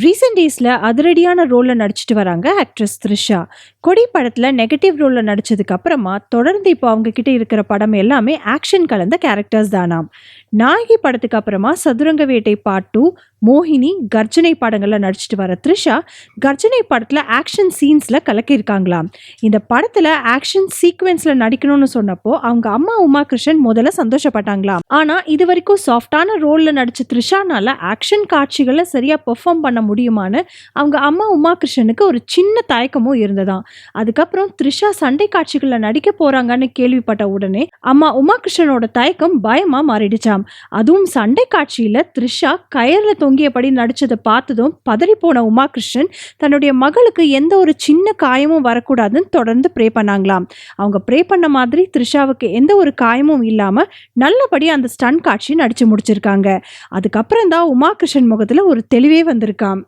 Recent டேஸில் அதிரடியான ரோலில் நடிச்சிட்டு வராங்க ஆக்ட்ரஸ் த்ரிஷா. கொடி படத்தில் நெகட்டிவ் ரோலில் நடிச்சதுக்கு அப்புறமா தொடர்ந்து இப்போ அவங்க கிட்ட இருக்கிற படம் எல்லாமே ஆக்ஷன் கலந்த கேரக்டர்ஸ் தானாம். நாயகி படத்துக்கு அப்புறமா சதுரங்க வேட்டை பார்ட் டூ மோகினி கர்ஜனை படங்களில் நடிச்சிட்டு வர த்ரிஷா கர்ஜனை படத்தில் ஆக்ஷன் சீன்ஸில் கலக்கியிருக்காங்களாம் இந்த படத்தில் ஆக்ஷன் சீக்வென்ஸில் நடிக்கணும்னு சொன்னப்போ அவங்க அம்மா உமா கிருஷ்ணன் முதல்ல சந்தோஷப்பட்டாங்களாம் ஆனால் இது வரைக்கும் சாஃப்டான ரோலில் நடிச்ச த்ரிஷானால ஆக்ஷன் காட்சிகளை சரியாக பெர்ஃபார்ம் பண்ண முடியுமான்னு அவங்க அம்மா உமா கிருஷ்ணனுக்கு ஒரு சின்ன தயக்கமும் இருந்ததாம். அதுக்கப்புறம் த்ரிஷா சண்டை காட்சிகளில் நடிக்க போறாங்கன்னு கேள்விப்பட்ட உடனே அம்மா உமா கிருஷ்ணனோட தயக்கம் பயமாக மாறிடுச்சாம். அதுவும் சண்டை காட்சியில் த்ரிஷா கயரில் தொங்க தொங்கியபடி நடிச்சதை பார்த்ததும் பதறிப்போன உமாகிருஷ்ணன் உமா கிருஷ்ணன் தன்னுடைய மகளுக்கு எந்த ஒரு சின்ன காயமும் வரக்கூடாதுன்னு தொடர்ந்து ப்ரே பண்ணாங்களாம். அவங்க ப்ரே பண்ண மாதிரி த்ரிஷாவுக்கு எந்த ஒரு காயமும் இல்லாமல் நல்லபடியாக அந்த ஸ்டன் காட்சி நடித்து முடிச்சிருக்காங்க. அதுக்கப்புறம் தான் உமா கிருஷ்ணன் ஒரு தெளிவே வந்திருக்காம்.